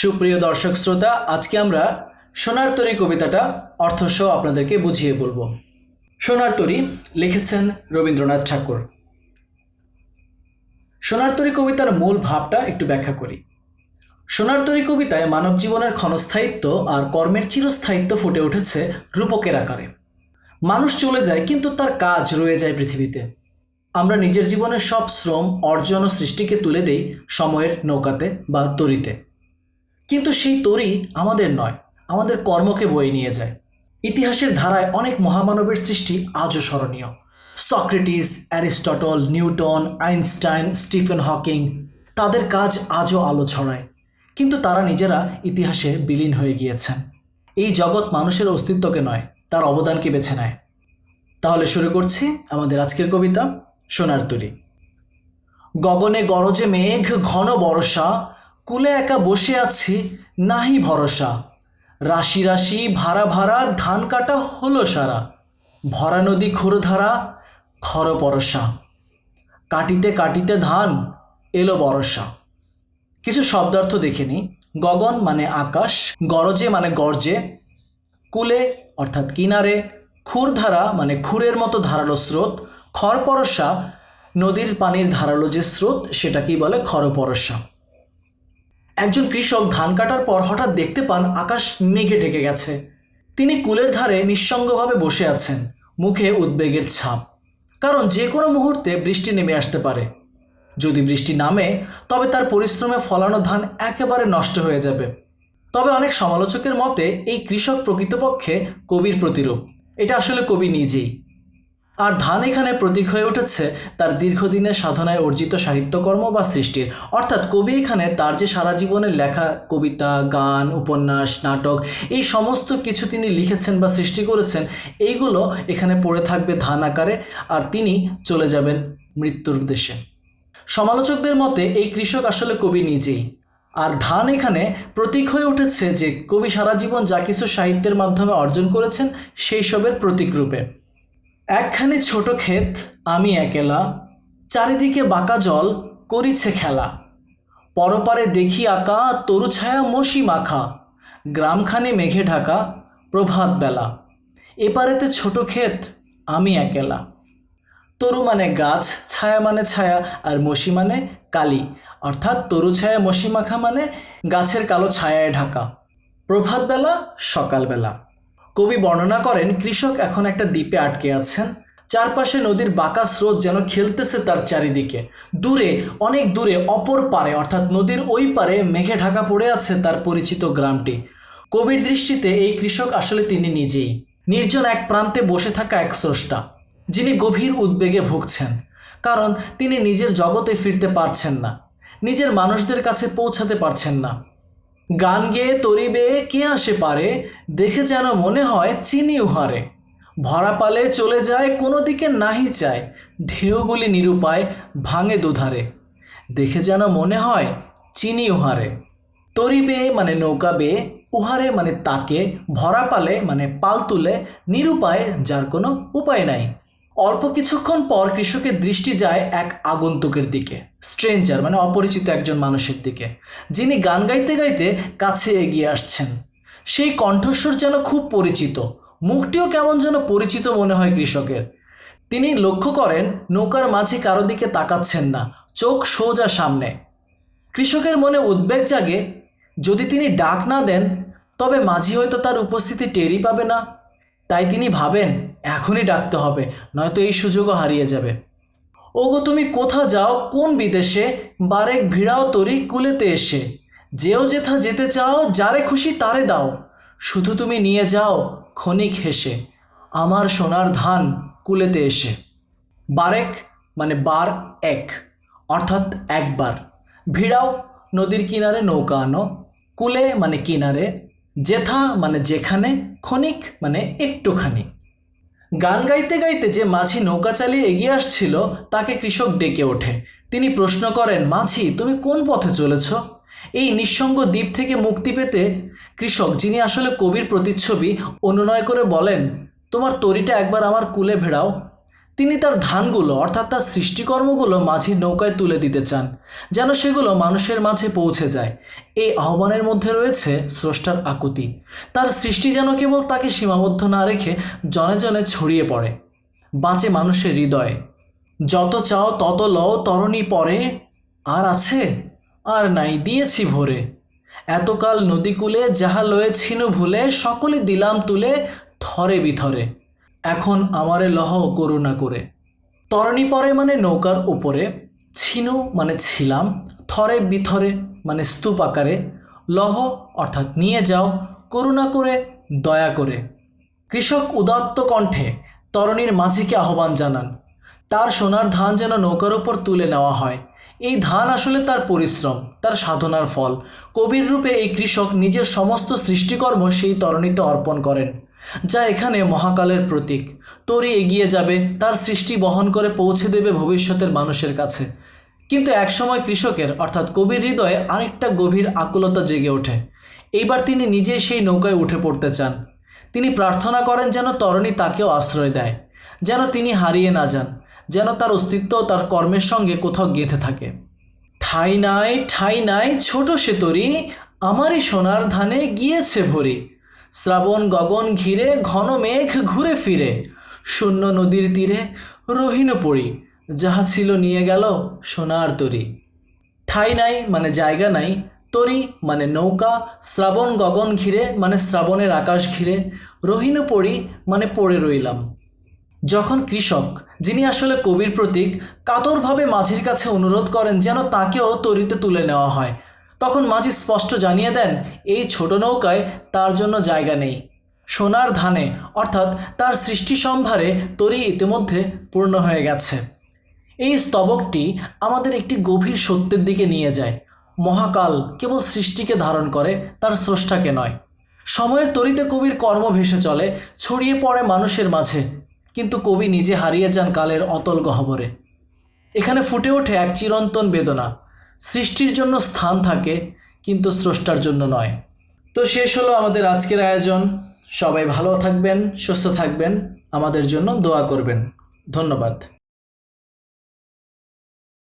সুপ্রিয় দর্শক শ্রোতা, আজকে আমরা সোনার তরী কবিতাটা অর্থসহ আপনাদেরকে বুঝিয়ে বলব। সোনার তরী লিখেছেন রবীন্দ্রনাথ ঠাকুর। সোনার তরী কবিতার মূল ভাবটা একটু ব্যাখ্যা করি। সোনার তরী কবিতায় মানব জীবনের ক্ষণস্থায়িত্ব আর কর্মের চিরস্থায়িত্ব ফুটে উঠেছে রূপকের আকারে। মানুষ চলে যায়, কিন্তু তার কাজ রয়ে যায় পৃথিবীতে। আমরা নিজের জীবনের সব শ্রম, অর্জন ও সৃষ্টিকে তুলে দেই সময়ের নৌকাতে বা তরিতে। কিন্তু সেই তরি আমাদের নয়, আমাদের কর্মকে বয়ে নিয়ে যায়। ইতিহাসের ধারায় অনেক মহামানবের সৃষ্টি আজও স্মরণীয়। Socrates, Aristotle, Newton, Einstein, Stephen Hawking, তাদের কাজ আজও আলো ছড়ায়। কিন্তু তারা নিজেরা ইতিহাসে বিলীন হয়ে গিয়েছেন। এই জগৎ মানুষের অস্তিত্বকে নয়, তার অবদানকে বেছে নেয়। তাহলে শুরু করছি আমাদের আজকের কবিতা, সোনার তরী গগনে গরজে মেঘ, ঘন বর্ষা কুলে একা বসে আছি, নাহি ভরসা। রাশি রাশি ভাড়া ভাড়া ধান কাটা হলো সারা। ভরা নদী ক্ষুরধারা খর পরশা। কাটিতে কাটিতে ধান এলো বরসা। কিছু শব্দার্থ দেখে নিই গগন মানে আকাশ, গরজে মানে গর্জে। কুলে অর্থাৎ কিনারে খুরধারা মানে খুরের মতো ধারালো স্রোত। খরপরসা নদীর পানির ধারালো যে স্রোত, সেটাকেই বলে খরপরসা একজন কৃষক ধান কাটার পর হঠাৎ দেখতে পান আকাশ মেঘে ঢেকে গেছে। তিনি কুলের ধারে নিঃসঙ্গভাবে বসে আছেন, মুখে উদ্বেগের ছাপ। কারণ যে কোনো মুহূর্তে বৃষ্টি নেমে আসতে পারে। যদি বৃষ্টি নামে, তবে তার পরিশ্রমে ফলানো ধান একেবারে নষ্ট হয়ে যাবে। তবে অনেক সমালোচকের মতে, এই কৃষক প্রকৃতপক্ষে কবির প্রতিরূপ। এটা আসলে কবি নিজেই। আর ধান এখানে প্রতীক হয়ে উঠেছে, তার দীর্ঘদিনের সাধনায় অর্জিত সাহিত্যকর্ম বা সৃষ্টির। অর্থাৎ কবি এখানে তার যে সারা জীবনের লেখা, কবিতা, গান, উপন্যাস, নাটক, এই সমস্ত কিছু তিনি লিখেছেন বা সৃষ্টি করেছেন, এইগুলো এখানে পড়ে থাকবে ধান আকারে, আর তিনি চলে যাবেন মৃত্যুর দেশে সমালোচকদের মতে, এই কৃষক আসলে কবি নিজেই। আর ধান এখানে প্রতীক হয়ে উঠেছে যে, কবি সারা জীবন যা কিছু সাহিত্যের মাধ্যমে অর্জন করেছেন, সেই সবের প্রতীক রূপে। একখানি ছোট ক্ষেত, আমি একেলা। চারিদিকে বাঁকা জল, করিছে খেলা। পরপারে দেখি আঁকা, তরু ছায়া মশি মাখা। গ্রামখানে মেঘে ঢাকা, প্রভাত বেলা। এপারেতে ছোট ক্ষেত, আমি একেলা। তরু মানে গাছ, ছায়া মানে ছায়া, আর মশি মানে কালি। অর্থাৎ তরু ছায়া মশি মাখা মানে গাছের কালো ছায়ায় ঢাকা। প্রভাতবেলা সকালবেলা কবি বর্ণনা করেন, কৃষক এখন একটা দ্বীপে আটকে আছেন। চারপাশে নদীর বাঁকা স্রোত যেন খেলতেছে তার চারিদিকে। দূরে, অনেক দূরে, অপর পারে, অর্থাৎ নদীর ওই পারে মেঘে ঢাকা পড়ে আছে তার পরিচিত গ্রামটি। কবির দৃষ্টিতে এই কৃষক আসলে তিনি নিজেই। নির্জন এক প্রান্তে বসে থাকা এক স্রষ্টা, যিনি গভীর উদ্বেগে ভুগছেন, কারণ তিনি নিজের জগতে ফিরতে পারছেন না। নিজের মানুষদের কাছে পৌঁছাতে পারছেন না। গান গেয়ে তরি বেয়ে কে আসে পারে, দেখে যেন মনে হয় চিনি উহারে ভরা পালে চলে যায়, কোনো দিকে নাহি চায়, ঢেউগুলি নিরুপায় ভাঙে দুধারে। দেখে যেন মনে হয় চিনি উহারে তরি বেয়ে মানে নৌকা বেয়ে, উহারে মানে তাকে, ভরা পালে মানে পাল তুলে, নিরুপায় যার কোনো উপায় নাই। অল্প কিছুক্ষণ পর কৃষকের দৃষ্টি যায় এক আগন্তুকের দিকে স্ট্রেঞ্জার মানে অপরিচিত একজন মানুষের দিকে, যিনি গান গাইতে গাইতে কাছে এগিয়ে আসছেন। সেই কণ্ঠস্বর যেন খুব পরিচিত, মুখটিও কেমন যেন পরিচিত মনে হয় কৃষকের। তিনি লক্ষ্য করেন, নৌকার মাঝে কারও দিকে তাকাচ্ছেন না, চোখ সোজা সামনে। কৃষকের মনে উদ্বেগ জাগে, যদি তিনি ডাক না দেন, তবে মাঝি হয়তো তার উপস্থিতি টেরই পাবে না। তাই তিনি ভাবেন, এখনই ডাকতে হবে, নয়তো এই সুযোগও হারিয়ে যাবে। ওগো, তুমি কোথা যাও? কোন বিদেশে? বারেক ভিড়াও তরি কুলেতে এসে। যেও যেথা যেতে চাও, যারে খুশি তারে দাও। শুধু তুমি নিয়ে যাও, ক্ষণিক হেসে, আমার সোনার ধান কুলেতে এসে। বারেক মানে বার এক, অর্থাৎ একবার। ভিড়াও, নদীর কিনারে নৌকা আনো। কুলে মানে কিনারে যেথা মানে যেখানে, ক্ষণিক মানে একটুখানি। গান গাইতে গাইতে যে মাঝি নৌকা চালিয়ে এগিয়ে আসছিল, তাকে কৃষক ডেকে ওঠে। তিনি প্রশ্ন করেন, মাঝি, তুমি কোন পথে চলেছ? এই নিঃসঙ্গ দ্বীপ থেকে মুক্তি পেতে কৃষক, যিনি আসলে কবির প্রতিচ্ছবি, অনুনয় করে বলেন, তোমার তরিটা একবার আমার কুলে ভেড়াও। তিনি তার ধানগুলো, অর্থাৎ তার সৃষ্টিকর্মগুলো মাঝির নৌকায় তুলে দিতে চান, যেন সেগুলো মানুষের মাঝে পৌঁছে যায়। এই আহ্বানের মধ্যে রয়েছে স্রষ্টার আকুতি। তার সৃষ্টি যেন কেবল তাকে সীমাবদ্ধ না রেখে জনে জনে ছড়িয়ে পড়ে। বাঁচে মানুষের হৃদয়ে। যত চাও তত লও, তরণী পরে। আর আছে? আর নাই, দিয়েছি ভোরে। এতকাল নদীকূলে যাহা লয়েছিনু ভুলে, সকলে দিলাম তুলে, থরে বিথরে। এখন আমারে লহ করুণা করে। তরণী পরে মানে নৌকার উপরে, ছিনু মানে ছিলাম, থরে বিথরে মানে স্তূপ আকারে। লহ অর্থাৎ নিয়ে যাও, করুণা করে, দয়া করে। কৃষক উদাত্ত কণ্ঠে তরণীর মাঝিকে আহ্বান জানান, তার সোনার ধান যেন নৌকার উপর তুলে নেওয়া হয়। এই ধান আসলে তার পরিশ্রম, তার সাধনার ফল। কবির রূপে এই কৃষক নিজের সমস্ত সৃষ্টিকর্ম সেই তরণীতে অর্পণ করেন। যা এখানে মহাকালের প্রতীক। তরি এগিয়ে যাবে, তার সৃষ্টি বহন করে পৌঁছে দেবে ভবিষ্যতের মানুষের কাছে। কিন্তু একসময় কৃষকের, অর্থাৎ কবির হৃদয়ে আরেকটা গভীর আকুলতা জেগে ওঠে। এইবার তিনি নিজেই সেই নৌকায় উঠে পড়তে চান। তিনি প্রার্থনা করেন যেন তরণী তাকেও আশ্রয় দেয়, যেন তিনি হারিয়ে না যান, যেন তার অস্তিত্ব তার কর্মের সঙ্গে কোথাও গেঁথে থাকে। ঠাই নাই ঠাই নাই, ছোট সে তরি, আমারই সোনার ধানে গিয়েছে ভরি। শ্রাবণ গগন ঘিরে ঘন মেঘ ঘুরে ফিরে। শূন্য নদীর তীরে রহিন পড়ি, যাহা ছিল নিয়ে গেল সোনার তরি। ঠাই নাই মানে জায়গা নাই, তরি মানে নৌকা, শ্রাবণ গগন ঘিরে মানে শ্রাবণের আকাশ ঘিরে, রহিনু পড়ি মানে পড়ে রইলাম। যখন কৃষক, যিনি আসলে কবির প্রতীক, কাতরভাবে মাঝির কাছে অনুরোধ করেন যেন তাকেও তরিতে তুলে নেওয়া হয় তখন মাঝি স্পষ্ট জানিয়ে দেন, এই ছোট নৌকায় তার জন্য জায়গা নেই। সোনার ধানে, অর্থাৎ তার সৃষ্টি সম্ভারে তরি ইতিমধ্যে পূর্ণ হয়ে গেছে। এই স্তবকটি আমাদের একটি গভীর সত্যের দিকে নিয়ে যায়। মহাকাল কেবল সৃষ্টিকে ধারণ করে, তার স্রষ্টাকে নয়। সময়ের তরিতে কবির কর্ম ভেসে চলে, ছড়িয়ে পড়ে মানুষের মাঝে। কিন্তু কবি নিজে হারিয়ে যান কালের অতল গহ্বরে। এখানে ফুটে ওঠে এক চিরন্তন বেদনা। সৃষ্টির জন্য স্থান থাকে, কিন্তু স্রষ্টার জন্য নয়। তো শেষ হলো আমাদের আজকের আয়োজন। সবাই ভালো থাকবেন, সুস্থ থাকবেন। আমাদের জন্য দোয়া করবেন। ধন্যবাদ।